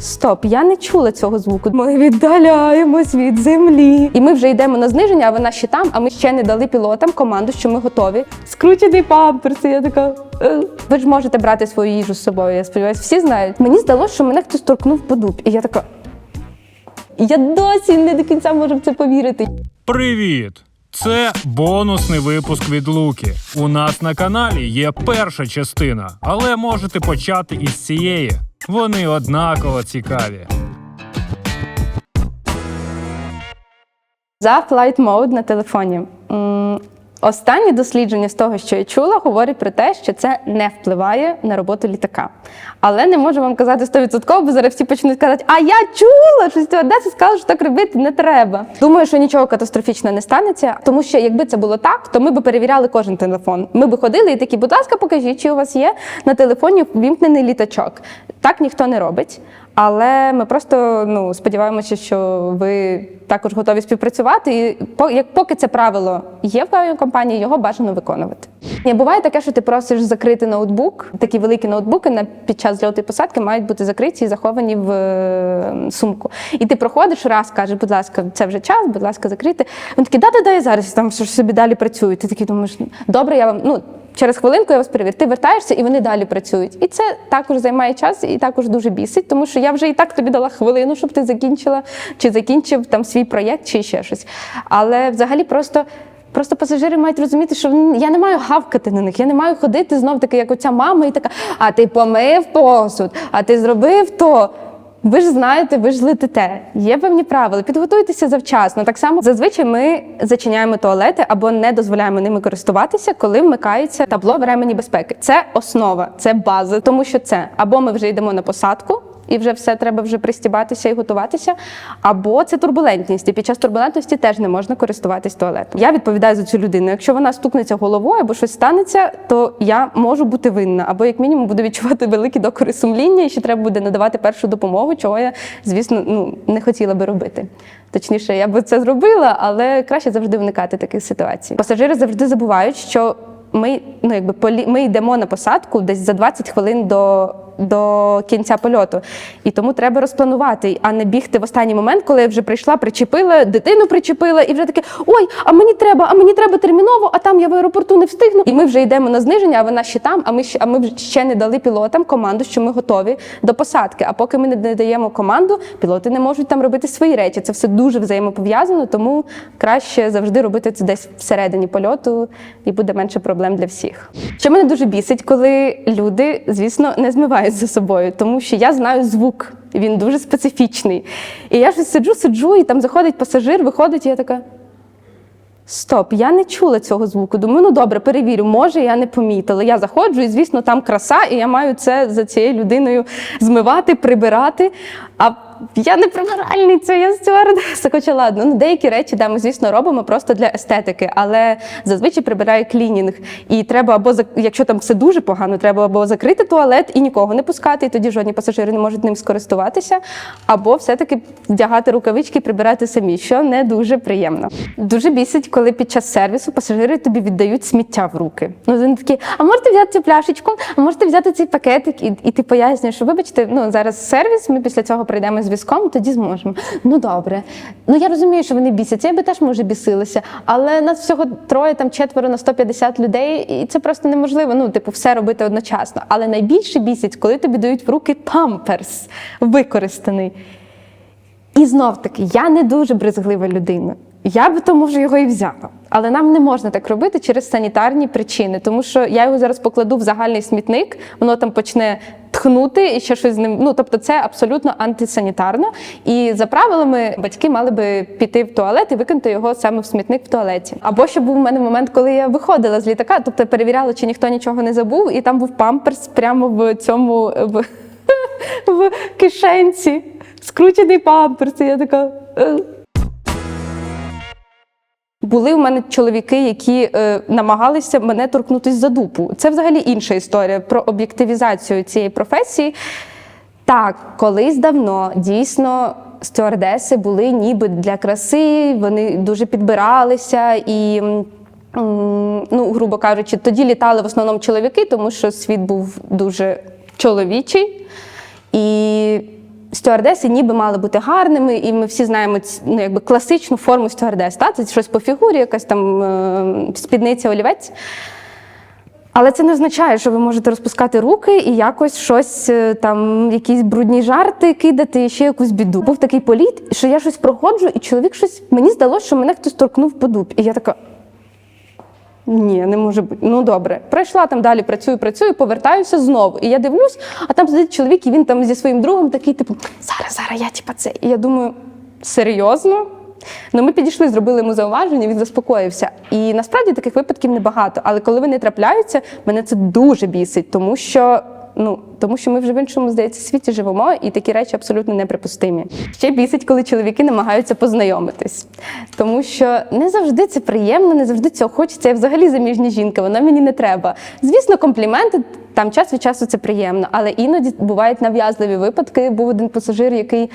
Стоп, я не чула цього звуку. Ми віддаляємось від землі. І ми вже йдемо на зниження, а вона ще там, а ми ще не дали пілотам команду, що ми готові. Скручений памперс. Я така. «Е». Ви ж можете брати свою їжу з собою. Я сподіваюся, всі знають. Мені здалося, що мене хтось торкнув по дуб. І я така. Я досі не до кінця можу в це повірити. Привіт! Це бонусний випуск від Луки. У нас на каналі є перша частина, але можете почати із цієї. Вони однаково цікаві. За Flight Mode на телефоні. Останні дослідження з того, що я чула, говорять про те, що це не впливає на роботу літака. Але не можу вам казати 100%, бо зараз всі почнуть казати, а я чула, що стюардеса сказала, що так робити не треба. Думаю, що нічого катастрофічного не станеться, тому що якби це було так, то ми б перевіряли кожен телефон. Ми б ходили і такі, будь ласка, покажіть, чи у вас є на телефоні вімкнений літачок. Так ніхто не робить. Але ми просто ну сподіваємося, що ви також готові співпрацювати. І як поки це правило є в авіакомпанії, його бажано виконувати. Ні, буває таке, що ти просиш закрити ноутбук. Такі великі ноутбуки на під час зльоту посадки мають бути закриті і заховані в е, сумку. І ти проходиш раз, кажеш, будь ласка, це вже час, будь ласка, закрити. Він такий, да, да, да, я зараз там ж собі далі працюю. Ти такий думаєш, добре, я вам ну. Через хвилинку я вас перевірю. Ти вертаєшся і вони далі працюють. І це також займає час і також дуже бісить, тому що я вже і так тобі дала хвилину, щоб ти закінчила чи закінчив там свій проєкт, чи ще щось. Але взагалі просто. Просто пасажири мають розуміти, що я не маю гавкати на них, я не маю ходити знов таки, як оця мама, і така: а ти помив посуд, а ти зробив то. Ви ж знаєте, ви ж летите. Є певні правила. Підготуйтеся завчасно. Так само зазвичай ми зачиняємо туалети або не дозволяємо ними користуватися, коли вмикається табло времені безпеки. Це основа, це база, тому що це або ми вже йдемо на посадку. І вже все треба вже пристібатися і готуватися. Або це турбулентність. І під час турбулентності теж не можна користуватись туалетом. Я відповідаю за цю людину. Якщо вона стукнеться головою або щось станеться, то я можу бути винна, або як мінімум буду відчувати великі докори сумління, і ще треба буде надавати першу допомогу, чого я, звісно, ну не хотіла би робити. Точніше, я би це зробила, але краще завжди уникати таких ситуацій. Пасажири завжди забувають, що ми ну якби полі... ми йдемо на посадку десь за 20 хвилин до. До кінця польоту, і тому треба розпланувати, а не бігти в останній момент, коли я вже прийшла, причепила, дитину причепила, і вже таке: ой, а мені треба, а мені треба терміново, а там я в аеропорту не встигну. І ми вже йдемо на зниження, а вона ще там. А ми ще, а ми ще не дали пілотам команду, що ми готові до посадки. А поки ми не даємо команду, пілоти не можуть там робити свої речі. Це все дуже взаємопов'язано, тому краще завжди робити це десь всередині польоту, і буде менше проблем для всіх. Що мене дуже бісить, коли люди, звісно, не змивають за собою, тому що я знаю звук, він дуже специфічний. І я ж сиджу, сиджу, і там заходить пасажир, виходить, і я така. Стоп, я не чула цього звуку. Думаю, ну добре, перевірю, може, я не помітила. Я заходжу, і звісно, там краса, і я маю це за цією людиною змивати, прибирати. А я не прибиральниця, я стюардеса. Хоча ладно, ну деякі речі, да, ми, звісно, робимо просто для естетики, але зазвичай прибирає клінінг. І треба або якщо там все дуже погано, треба або закрити туалет і нікого не пускати, і тоді жодні пасажири не можуть ним скористуватися, або все-таки вдягати рукавички, і прибирати самі, що не дуже приємно. Дуже бісить, коли під час сервісу пасажири тобі віддають сміття в руки. Ну вони такі, а можете взяти цю пляшечку, а можете взяти цей пакетик, і, і ти пояснюєш, що вибачте, ну зараз сервіс, ми після цього прийдемо з візком, тоді зможемо. Ну добре. Ну я розумію, що вони бісяться, я би теж може бісилася, але нас всього троє, там четверо на 150 людей, і це просто неможливо. Ну, типу, все робити одночасно. Але найбільше бісять, коли тобі дають в руки памперс використаний. І знов таки, я не дуже брезглива людина. Я би то може його і взяла. Але нам не можна так робити через санітарні причини, тому що я його зараз покладу в загальний смітник, воно там почне тхнути і ще щось з ним. Ну тобто, це абсолютно антисанітарно. І за правилами батьки мали би піти в туалет і викинути його саме в смітник в туалеті. Або ще був у мене момент, коли я виходила з літака, тобто перевіряла, чи ніхто нічого не забув, і там був памперс прямо в цьому в, в кишенці. Скручений памперс. І я така. Були у мене чоловіки, які е, намагалися мене торкнутися за дупу. Це взагалі інша історія про об'єктивізацію цієї професії. Так, колись давно дійсно стюардеси були ніби для краси, вони дуже підбиралися і. Ну, грубо кажучи, тоді літали в основному чоловіки, тому що світ був дуже чоловічий. І Стюардеси ніби мали бути гарними, і ми всі знаємо ну, якби класичну форму стюардес. Та? Це щось по фігурі, якась там е, спідниця, олівець. Але це не означає, що ви можете розпускати руки і якось щось е, там, якісь брудні жарти кидати, і ще якусь біду. Був такий політ, що я щось проходжу, і чоловік щось мені здалося, що мене хтось торкнув по дуб. І я така. Ні, не може бути. Ну добре. Пройшла там далі, працюю, працюю, повертаюся знову. І я дивлюсь, а там сидить чоловік, і він там зі своїм другом такий, типу, зараз, зараз, я типа це. І я думаю, серйозно? Ну, ми підійшли, зробили йому зауваження, він заспокоївся. І насправді таких випадків небагато. Але коли вони трапляються, мене це дуже бісить, тому що. Ну, тому що ми вже в іншому, здається, світі живемо, і такі речі абсолютно неприпустимі. Ще бісить, коли чоловіки намагаються познайомитись. Тому що не завжди це приємно, не завжди цього хочеться. Я взагалі заміжня жінка, вона мені не треба. Звісно, компліменти там час від часу це приємно, але іноді бувають нав'язливі випадки. Був один пасажир, який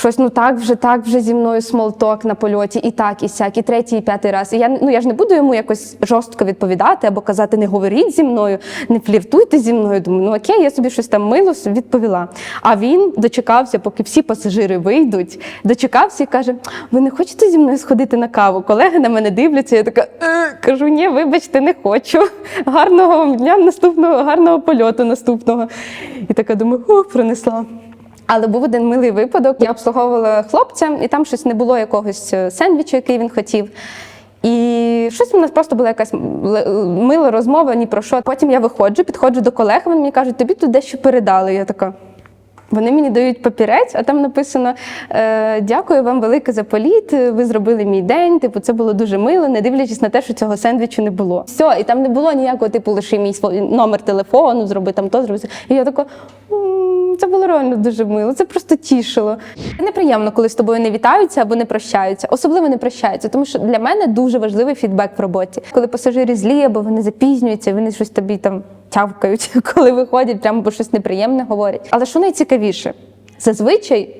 щось ну так вже, так вже зі мною смолток на польоті, і так, і сяк, і третій, і п'ятий раз. І я ну я ж не буду йому якось жорстко відповідати або казати, не говоріть зі мною, не фліртуйте зі мною. Думаю, ну окей, я собі щось там мило відповіла. А він дочекався, поки всі пасажири вийдуть, дочекався і каже: Ви не хочете зі мною сходити на каву? Колеги на мене дивляться. Я така «Е», кажу, ні, вибачте, не хочу. Гарного дня наступного, гарного польоту наступного. І така думаю, о, пронесла. Але був один милий випадок. Я обслуговувала хлопця, і там щось не було якогось е, сендвічу, який він хотів. І щось у нас просто була якась мила розмова ні про що. Потім я виходжу, підходжу до колег, вони мені кажуть, тобі тут дещо передали. Я така. Вони мені дають папірець, а там написано: е, Дякую вам велике за політ. Ви зробили мій день. Типу, це було дуже мило, не дивлячись на те, що цього сендвічу не було. Все, і там не було ніякого, типу, лише мій номер телефону, зроби там то, зроби. І я така. Це було реально дуже мило, це просто тішило. Неприємно, коли з тобою не вітаються або не прощаються. Особливо не прощаються, тому що для мене дуже важливий фідбек в роботі. Коли пасажири злі, або вони запізнюються, вони щось тобі там тявкають, коли виходять, прямо бо щось неприємне говорять. Але що найцікавіше, зазвичай.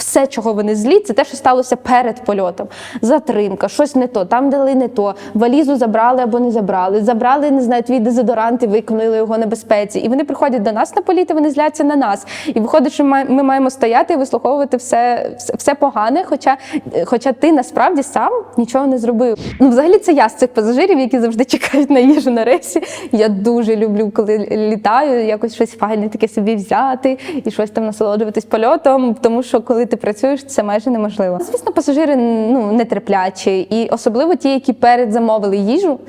Все, чого вони злі, це те, що сталося перед польотом. Затримка, щось не то, там дали не то, валізу забрали або не забрали, забрали, не знаю, твій дезодорант і викинули його на безпеці. І вони приходять до нас на політ, і вони зляться на нас. І виходить, що ми маємо стояти і вислуховувати все, все погане, хоча, хоча ти насправді сам нічого не зробив. Ну, взагалі, це я з цих пасажирів, які завжди чекають на їжу на рейсі. Я дуже люблю, коли літаю, якось щось файне таке собі взяти і щось там насолоджуватись польотом, тому що коли ти працюєш, це майже неможливо. Звісно, пасажири ну нетерплячі, і особливо ті, які перед замовили їжу,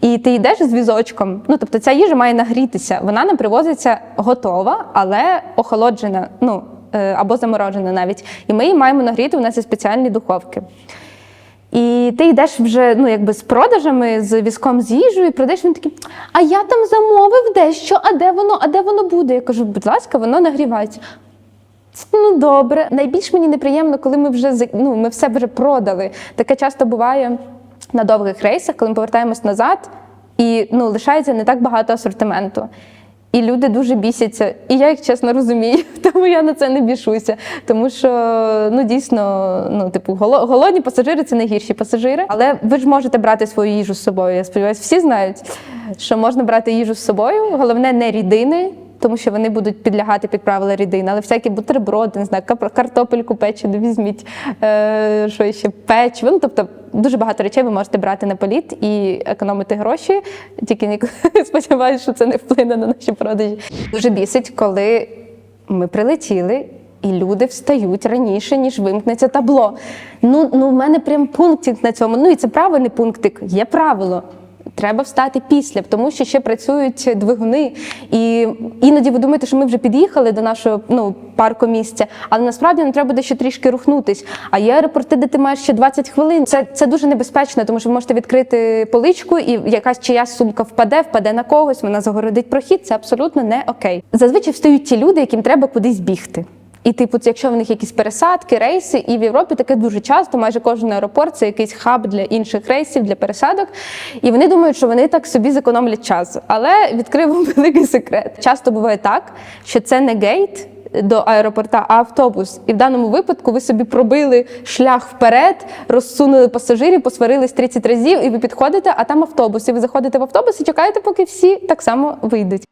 і ти йдеш з візочком. Ну тобто ця їжа має нагрітися. Вона нам привозиться готова, але охолоджена, ну е, або заморожена навіть. І ми її маємо нагріти. У нас є спеціальні духовки. І ти йдеш вже ну, якби з продажами, з візком з їжею, і продаєш він такий, а я там замовив дещо, а де воно, а де воно буде? Я кажу, будь ласка, воно нагрівається. Ну добре. Найбільш мені неприємно, коли ми вже ну, ми все вже продали. Таке часто буває на довгих рейсах, коли ми повертаємось назад, і ну, лишається не так багато асортименту. І люди дуже бісяться. І я їх чесно розумію, тому я на це не бішуся. Тому що ну дійсно, ну типу, голодні пасажири це найгірші пасажири. Але ви ж можете брати свою їжу з собою. Я сподіваюся, всі знають, що можна брати їжу з собою. Головне не рідини. Тому що вони будуть підлягати під правила рідини, але всякі бутерброди, не знаю, картопельку печену візьміть, е, що ще печиво. Ну, тобто дуже багато речей ви можете брати на політ і економити гроші. Тільки ні, сподіваюся, що це не вплине на наші продажі. Дуже бісить, коли ми прилетіли. І люди встають раніше, ніж вимкнеться табло. Ну, ну в мене прям пунктик на цьому. Ну і це правильний пунктик. Є правило. Треба встати після, тому що ще працюють двигуни. І іноді ви думаєте, що ми вже під'їхали до нашого ну, парку місця, але насправді нам треба буде ще трішки рухнутись. А є аеропорти, де ти маєш ще 20 хвилин. Це, це дуже небезпечно, тому що ви можете відкрити поличку, і якась чиясь сумка впаде, впаде на когось, вона загородить прохід. Це абсолютно не окей. Зазвичай встають ті люди, яким треба кудись бігти. І, типу, якщо в них якісь пересадки, рейси, і в Європі таке дуже часто, майже кожен аеропорт це якийсь хаб для інших рейсів, для пересадок. І вони думають, що вони так собі зекономлять час. Але відкрив великий секрет. Часто буває так, що це не гейт. До аеропорта, а автобус. І в даному випадку ви собі пробили шлях вперед, розсунули пасажирів, посварились 30 разів, і ви підходите, а там автобус. І ви заходите в автобус і чекаєте, поки всі так само вийдуть.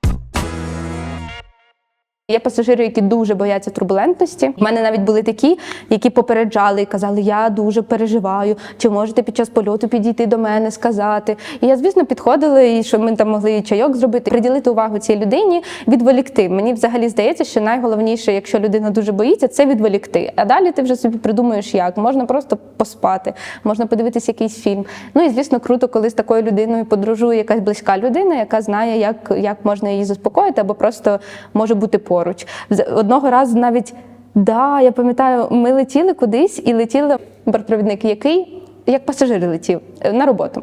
Є пасажири, які дуже бояться турбулентності. У мене навіть були такі, які попереджали і казали, я дуже переживаю, чи можете під час польоту підійти до мене, сказати. І я, звісно, підходила, і що ми там могли чайок зробити, приділити увагу цій людині, відволікти. Мені взагалі здається, що найголовніше, якщо людина дуже боїться, це відволікти. А далі ти вже собі придумуєш, як можна просто поспати, можна подивитися якийсь фільм. Ну і звісно, круто, коли з такою людиною подорожує якась близька людина, яка знає, як, як можна її заспокоїти, або просто може бути поруч. З- Одного разу навіть да, я пам'ятаю, ми летіли кудись і летіли бортпровідник, який як пасажир летів е, на роботу.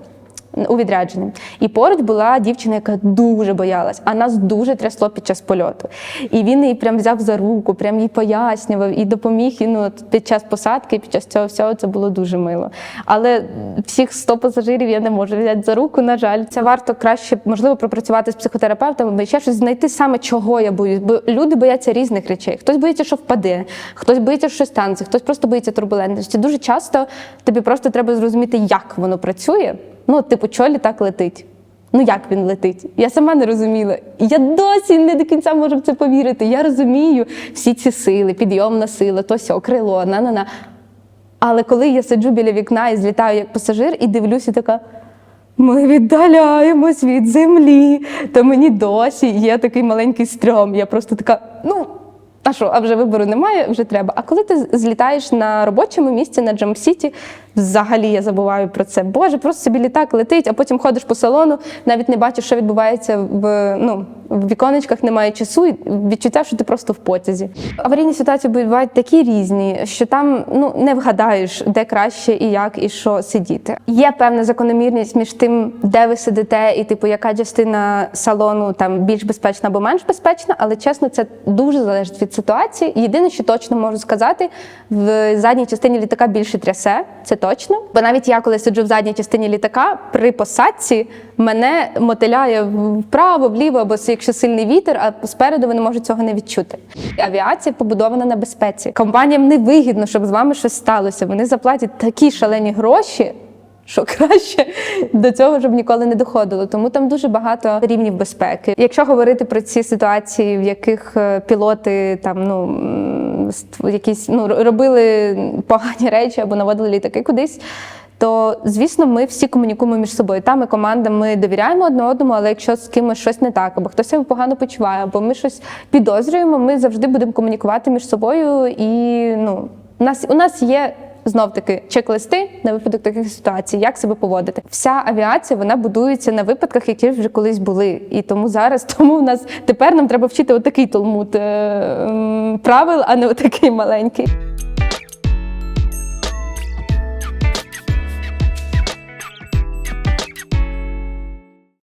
У відрядженні. І поруч була дівчина, яка дуже боялась, а нас дуже трясло під час польоту. І він її прям взяв за руку, прям їй пояснював і допоміг їй ну, під час посадки, під час цього всього це було дуже мило. Але всіх 100 пасажирів я не можу взяти за руку, на жаль. Це варто краще, можливо, пропрацювати з психотерапевтом, або ще щось знайти саме, чого я боюсь. Бо люди бояться різних речей. Хтось боїться, що впаде, хтось боїться, що станеться, хтось просто боїться турбулентності. Дуже часто тобі просто треба зрозуміти, як воно працює. Ну, типу, чого літак летить? Ну як він летить? Я сама не розуміла. Я досі не до кінця можу в це повірити. Я розумію всі ці сили, підйомна сила, то сьо, крило, на-на-на. Але коли я сиджу біля вікна і злітаю як пасажир і дивлюся, така. Ми віддаляємось від землі, то мені досі є такий маленький стрьом. Я просто така, ну. А що, а вже вибору немає, вже треба. А коли ти злітаєш на робочому місці на Джамп Сіті, взагалі я забуваю про це. Боже, просто собі літак летить, а потім ходиш по салону, навіть не бачиш, що відбувається в ну в віконечках, немає часу, і відчуття, що ти просто в потязі. Аварійні ситуації бувають такі різні, що там ну не вгадаєш, де краще і як і що сидіти. Є певна закономірність між тим, де ви сидите, і типу, яка частина салону там більш безпечна або менш безпечна, але чесно, це дуже залежить від ситуації. Єдине, що точно можу сказати, в задній частині літака більше трясе, це точно. Бо навіть я, коли сиджу в задній частині літака, при посадці мене мотиляє вправо, вліво, або якщо сильний вітер, а спереду вони можуть цього не відчути. Авіація побудована на безпеці. Компаніям не вигідно, щоб з вами щось сталося. Вони заплатять такі шалені гроші. Що краще до цього щоб ніколи не доходило, тому там дуже багато рівнів безпеки. Якщо говорити про ці ситуації, в яких е, пілоти там ну якісь ну робили погані речі або наводили літаки кудись. То звісно, ми всі комунікуємо між собою. Та ми команда, ми довіряємо одне одному, але якщо з кимось щось не так, або хтось себе погано почуває, або ми щось підозрюємо, ми завжди будемо комунікувати між собою. І ну, у нас у нас є знов таки чек-листи на випадок таких ситуацій, як себе поводити. Вся авіація вона будується на випадках, які вже колись були. І тому зараз тому у нас тепер нам треба вчити отакий толмуд е, правил, а не отакий маленький.